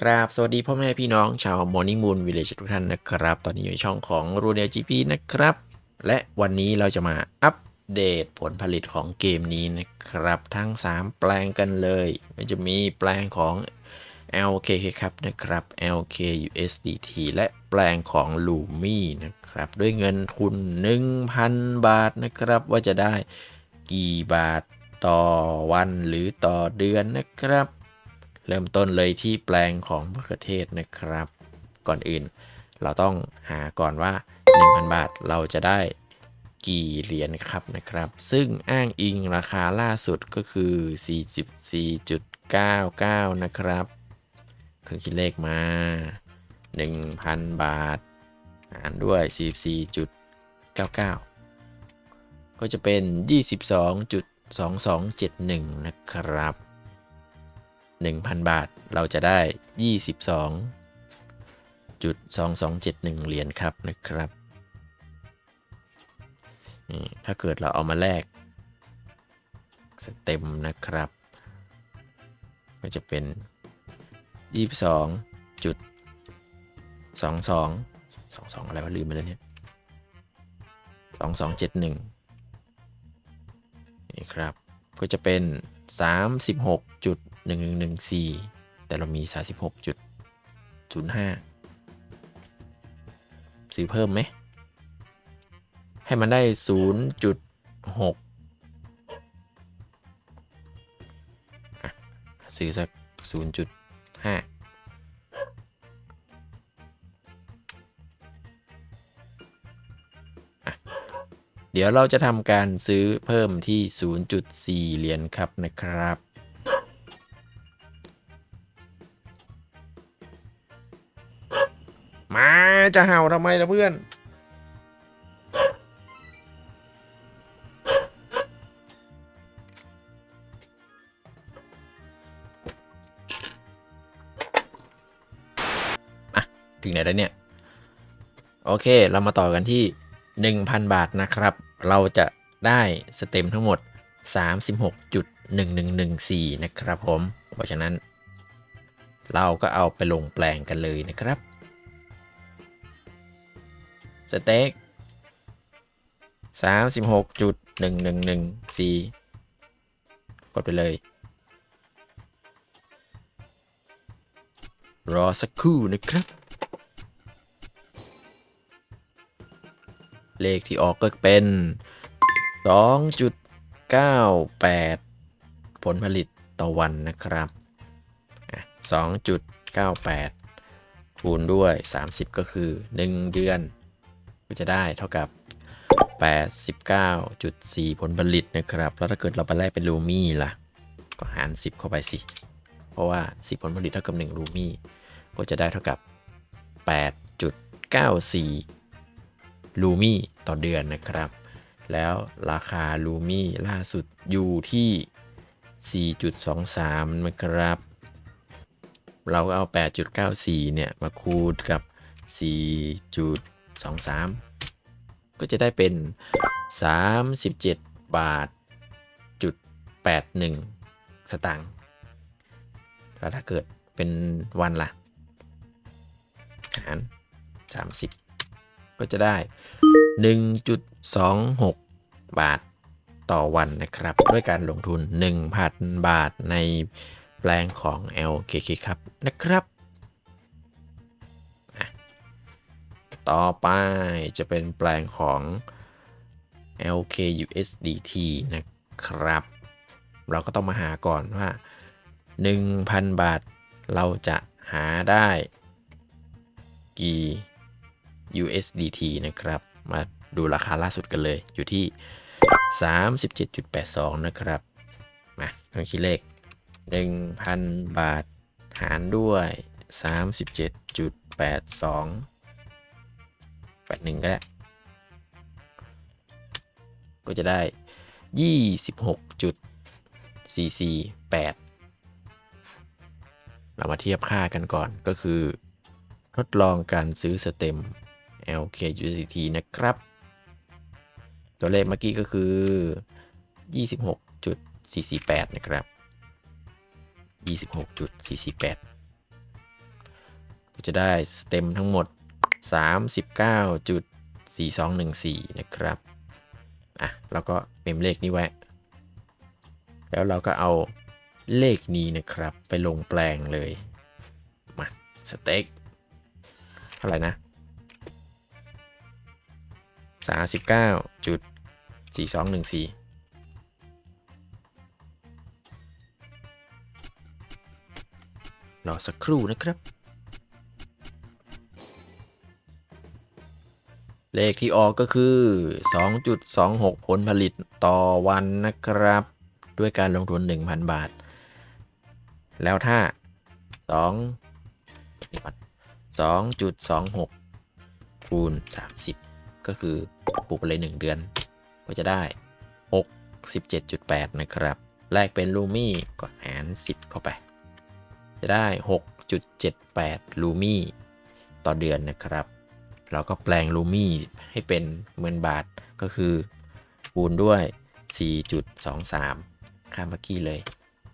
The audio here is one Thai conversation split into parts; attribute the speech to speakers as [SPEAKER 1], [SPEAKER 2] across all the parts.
[SPEAKER 1] ครับ สวัสดีพ่อแม่พี่น้องชาว Morning Moon Village ทุกท่านนะครับ ตอนนี้อยู่ในช่องของ r u n e l GP นะครับ และวันนี้เราจะมาอัปเดตผลผลิตของเกมนี้นะครับ ทั้ง 3 แปลงกันเลยมันจะมีแปลงของ LKK ครับนะครับ LK USDT และแปลงของ Lumi นะครับ ด้วยเงินทุน 1,000 บาทนะครับ ว่าจะได้กี่บาทต่อวันหรือต่อเดือนนะครับ เริ่มต้นเลยที่แปลงของมะเขือเทศนะครับ ก่อนอื่น เราต้องหาก่อนว่า 1,000 บาทเราจะได้กี่เหรียญครับนะครับ ซึ่งอ้างอิงราคาล่าสุดก็คือ 44.99 นะครับเครื่องคิดเลขมา 1,000 บาท หารด้วย 44.99 ก็จะเป็น 22.2271 นะครับ 1,000 บาท เราจะได้ 22.2271 เหรียญครับนะครับนี่ถ้าเกิดเราเอามาแลกสเต็มนะครับ ก็จะเป็น 22.22 22 อะไรวะลืมไปแล้วเนี่ย 2271 นี่ครับ ก็จะเป็น 1114 แต่เรามี 36.05 ซื้อเพิ่มไหม ให้มันได้ 0.6 ซื้อสัก 0.5เดี๋ยวเราจะทำการซื้อเพิ่มที่ 0.4 เหรียญครับนะครับ จะเห่าทำไมล่ะเพื่อน อะ ถึงไหนแล้วเนี่ย โอเค เรามาต่อกันที่ 1,000 บาทนะครับ เราจะได้สเต็มทั้งหมด 36.1114 นะครับผม เพราะฉะนั้น เราก็เอาไปลงแปลงกันเลยนะครับ สเต็ก36.1114กดไปเลย รอสักครู่นะครับ เลขที่ออกก็เป็น 2.98 ผลผลิตต่อวันนะครับอะ2.98 คูณด้วย 30 ก็คือ 1 เดือน ก็จะได้เท่ากับ 89.4 ผลผลิตนะครับ แล้วถ้าเกิดเราไปแลกเป็นลูมี่ล่ะ ก็หาร 10 เข้าไปสิ เพราะว่า 10 ผลผลิตเท่ากับ1ลูมี่ ก็จะได้เท่ากับ 8.94ลูมี่ต่อเดือนนะครับ แล้วราคาลูมี่ล่าสุดอยู่ที่ 4.23 นะครับ เราก็เอา 8.94 เนี่ย มาคูณกับ 2 3 ก็จะได้เป็น 37 บาทจุด81 สตางค์แล้วถ้าเกิดเป็นวันล่ะหาร 30 ก็จะได้ 1.26 บาทต่อวันนะครับ ด้วยการลงทุน 1,000 บาทในแปลงของ LKK ครับนะครับ ต่อไปจะเป็นแปลงของ LK USDT นะครับ เราก็ต้องมาหาก่อนว่า 1,000 บาทเราจะหาได้กี่ USDT นะครับ มาดูราคาล่าสุดกันเลยอยู่ที่ 37.82 นะครับ มาต้องคิดเลข 1,000 บาทหารด้วย 37.82 81ก็ได้ ก็จะได้26.448เรามาเทียบค่ากันก่อนก็คือ ทดลองการซื้อสเต็ม LK USDT นะครับ ตัวเลขเมื่อกี้ก็คือ 26.448 นะครับ 26.448 ก็จะได้สเต็มทั้งหมด 39.4214 นะครับ อะ เราก็เมมเลขนี้ไว้ แล้วเราก็เอาเลขนี้นะครับ ไปลงแปลงเลย มา สเต็กเท่าไหร่นะ 39.4214รอสักครู่นะครับ เลขที่ออกก็คือ 2.26 ผลผลิตต่อวันนะครับ ด้วยการลงทุน 1,000 บาท แล้วถ้า 2 2.26 คูณ 30 ก็คือปลูกไปเลย 1 เดือน ก็จะได้ 67.8 นะครับ แลกเป็นลูมี่ก็หาร 10 เข้าไป จะได้ 6.78 ลูมี่ต่อเดือนนะครับ เราก็แปลงลูมี่ให้เป็นเงินบาทก็คือคูณด้วย 4.23ค่าเมื่อกี้เลย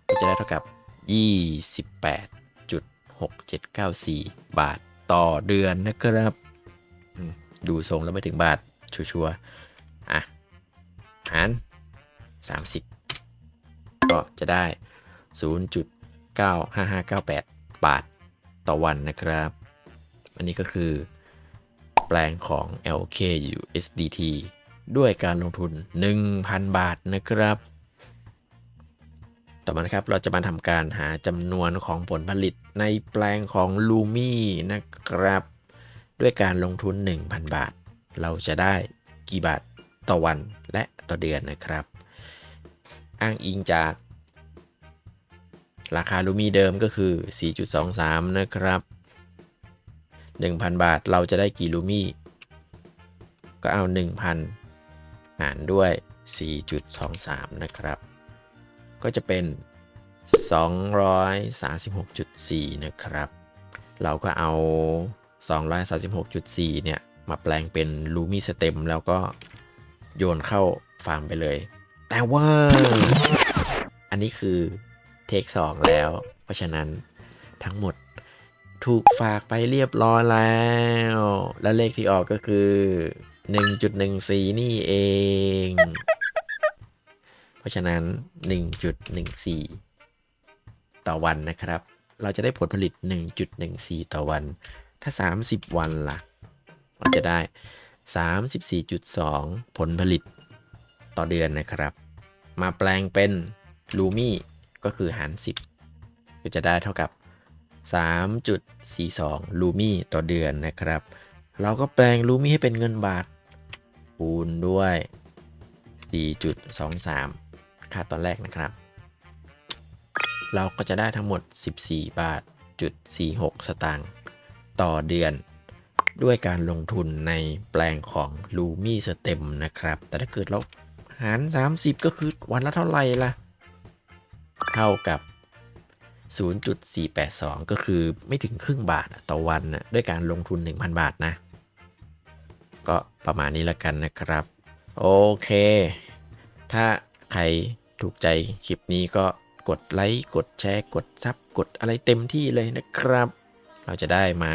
[SPEAKER 1] ก็จะได้เท่ากับ 28.6794 บาทต่อเดือนนะครับ ดูทรงแล้วไม่ถึงบาท ชัวร์ๆอะหาร 30 ก็จะได้ 0.95598 บาทต่อวันนะครับ อันนี้ก็คือ แปลงของ LK USDT ด้วยการลงทุน 1,000 บาทนะครับ ต่อมานะครับเราจะมาทำการหาจำนวนของผลผลิตในแปลงของ Lumi นะครับ ด้วยการลงทุน 1,000 บาท เราจะได้กี่บาทต่อวันและต่อเดือนนะครับ อ้างอิงจาก ราคาลูมีเดิมก็คือ 4.23 นะครับ 1,000 บาทเราจะได้กี่ลูมี่ก็เอา 1,000 หารด้วย 4.23 นะครับ ก็จะเป็น 236.4 นะครับ เราก็เอา 236.4 เนี่ย มาแปลงเป็นลูมี่สเต็มแล้วก็โยนเข้าฟาร์มไปเลย แต่ว่า อันนี้คือเทค2แล้ว เพราะฉะนั้นทั้งหมด ถูกฝากไปเรียบร้อยแล้ว และเลขที่ออกก็คือ 1.14 นี่เอง เพราะฉะนั้น 1.14 ต่อวันนะครับ เราจะได้ผลผลิต 1.14 ต่อวัน ถ้า 30 วันล่ะมันจะได้ 34.2 ผลผลิตต่อเดือนนะครับ มาแปลงเป็นลูมี่ก็คือหาร 10 ก็จะได้เท่ากับ 3.42 ลูมี่ต่อเดือนนะครับ เราก็แปลงลูมี่ให้เป็นเงินบาท คูณด้วย 4.23 ค่าตอนแรกนะครับ เราก็จะได้ทั้งหมด 14 บาทจุด46 สตางค์ต่อเดือน ด้วยการลงทุนในแปลงของลูมี่สเต็มนะครับ แต่ถ้าเกิดเราหาร 30 ก็คือวันละเท่าไหร่ล่ะ เท่ากับ 0.482 ก็คือไม่ถึงครึ่งบาทต่อวันนะด้วยการลงทุน 1,000 บาทนะ ก็ประมาณนี้ละกันนะครับ โอเค ถ้าใครถูกใจคลิปนี้ก็กดไลค์ กดแชร์ กดซับ กดอะไรเต็มที่เลยนะครับ เราจะได้มา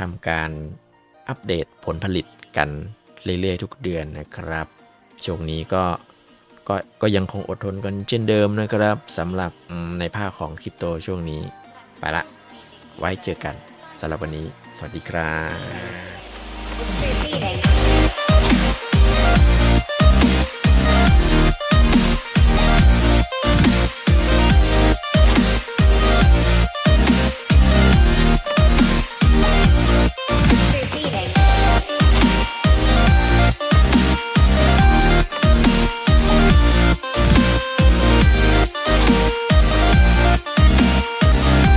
[SPEAKER 1] ทำการอัปเดตผลผลิตกันเรื่อยๆทุกเดือนนะครับ ช่วงนี้ก็ ก็ก็ยังคงอดทนกันเช่นเดิมนะครับสำหรับในภาคของคริปโตช่วงนี้ ไปละ ไว้เจอกันสำหรับวันนี้ สวัสดีครับ